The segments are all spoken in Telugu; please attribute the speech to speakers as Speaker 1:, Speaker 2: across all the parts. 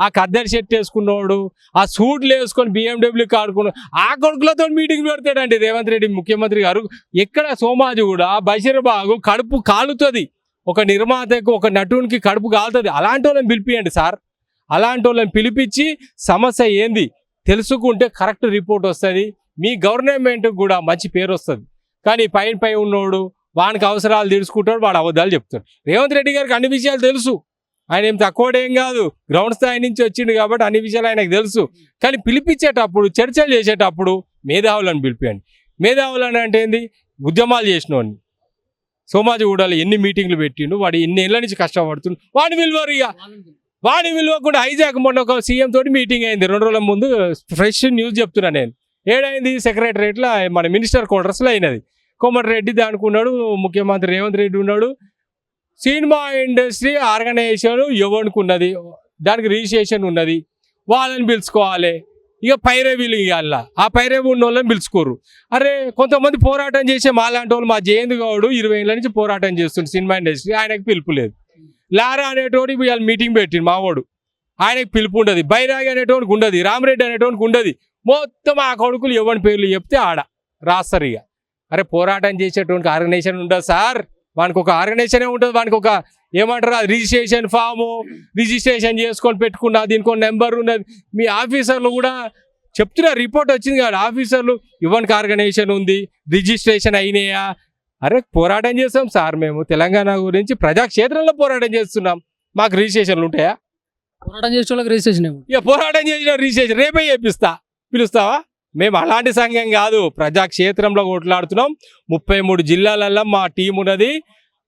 Speaker 1: ఆ కద్దరి షర్ట్ వేసుకున్నవాడు ఆ సూట్లు వేసుకొని బిఎండబ్ల్యూ ఆడుకున్నాడు ఆ కొడుకులతో మీటింగ్ పెడతాడండి రేవంత్ రెడ్డి ముఖ్యమంత్రి గారు. ఎక్కడ సోమాజు కూడా బషీర్బాగు కడుపు కాలుతుంది. ఒక నిర్మాతకు ఒక నటునికి కడుపు కాలుతుంది. అలాంటి వాళ్ళని పిలిపియండి సార్. అలాంటి వాళ్ళని పిలిపించి సమస్య ఏంది? తెలుసుకుంటే కరెక్ట్ రిపోర్ట్ వస్తుంది. మీ గవర్నమెంట్కి కూడా మంచి పేరు వస్తుంది. కానీ పైన పై ఉన్నోడు వానికి అవసరాలు తెలుసుకుంటాడు వాడు అబద్ధాలు చెప్తాడు. రేవంత్ రెడ్డి గారికి అన్ని విషయాలు తెలుసు. ఆయన ఏం తక్కువడేం కాదు. గ్రౌండ్ స్థాయి నుంచి వచ్చిండు కాబట్టి అన్ని విషయాలు ఆయనకు తెలుసు. కానీ పిలిపించేటప్పుడు చర్చలు చేసేటప్పుడు మేధావులను పిలిపియండి. మేధావులను అంటే ఏంది? ఉద్యమాలు చేసినోడిని సోమాజిగూడలో ఎన్ని మీటింగ్లు పెట్టిండు వాడు ఎన్ని ఏళ్ళ నుంచి కష్టపడుతుండు. వాడిని విలువరు ఇక. వాడిని విలువకుండా హైజాక్ మొన్న ఒక సీఎం తోటి మీటింగ్ అయింది. రెండు రోజుల ముందు ఫ్రెష్ న్యూస్ చెప్తున్నా నేను. ఏడైంది? సెక్రటరేట్లో మన మినిస్టర్ క్వార్టర్స్లో అయినది. కోమటిరెడ్డి దానికి ఉన్నాడు ముఖ్యమంత్రి రేవంత్ రెడ్డి ఉన్నాడు. సినిమా ఇండస్ట్రీ ఆర్గనైజేషన్ ఎవరికి ఉన్నది దానికి రిజిస్ట్రేషన్ ఉన్నది. వాళ్ళని పిలుచుకోవాలి. ఇక పైరవీలు ఇవ్వాల ఆ పైరవి ఉన్న వాళ్ళని పిలుచుకోరు. అరే కొంతమంది పోరాటం చేసే మాలాంటి వాళ్ళు మా జయంత్ గౌడు ఇరవై ఏళ్ళ నుంచి పోరాటం చేస్తుంది సినిమా ఇండస్ట్రీ. ఆయనకు పిలుపు లేదు. లారా అనేటోడు ఇవాళ మీటింగ్ పెట్టిండు మావాడు ఆయనకు పిలుపు ఉండదు. బైరాగి అనేటోనికి ఉండదు. రామరెడ్డి అనేటోనికి ఉండదు. మొత్తం ఆ కొడుకులు ఎవరి పేర్లు చెప్తే ఆడ. రాస్తారు ఇక అరే పోరాటం చేసేటువంటి ఆర్గనైజేషన్ ఉండదు సార్. వానికి ఒక ఆర్గనైజేషనే ఉంటుంది వానికి ఒక ఏమంటారు అది రిజిస్ట్రేషన్ ఫాము రిజిస్ట్రేషన్ చేసుకొని పెట్టుకున్నా దీనికి ఒక నెంబర్ ఉన్నది. మీ ఆఫీసర్లు కూడా చెప్తున్నారు రిపోర్ట్ వచ్చింది కదా ఆఫీసర్లు ఇవ్వనికి ఆర్గనైజేషన్ ఉంది రిజిస్ట్రేషన్ అయినాయా? అరే పోరాటం చేస్తాం సార్ మేము తెలంగాణ గురించి ప్రజాక్షేత్రంలో పోరాటం చేస్తున్నాం. మాకు రిజిస్ట్రేషన్లు ఉంటాయా?
Speaker 2: పోరాటం చేసే వాళ్ళకి రిజిస్ట్రేషన్ ఏమో
Speaker 1: ఇక పోరాటం చేసిన రిజిస్ట్రేషన్ రేపే చేపిస్తా. పిలుస్తావా? మేము అలాంటి సంఘం కాదు. ప్రజాక్షేత్రంలో కొట్లాడుతున్నాం. ముప్పై మూడు జిల్లాలల్లో మా టీం ఉన్నది.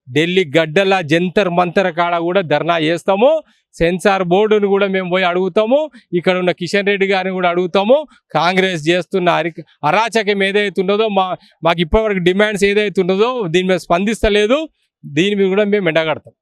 Speaker 1: ఢిల్లీ గడ్డల జంతర్ మంతర్ కాడ కూడా ధర్నా చేస్తాము. సెన్సార్ బోర్డును కూడా మేము పోయి అడుగుతాము. ఇక్కడ ఉన్న కిషన్ రెడ్డి గారిని కూడా అడుగుతాము. కాంగ్రెస్ చేస్తున్న అరి అరాచకం ఏదైతే ఉన్నదో మా మాకు ఇప్పటివరకు డిమాండ్స్ ఏదైతే ఉన్నదో దీని మీద స్పందిస్తలేదు. దీని మీద కూడా మేము ఎండగడతాం.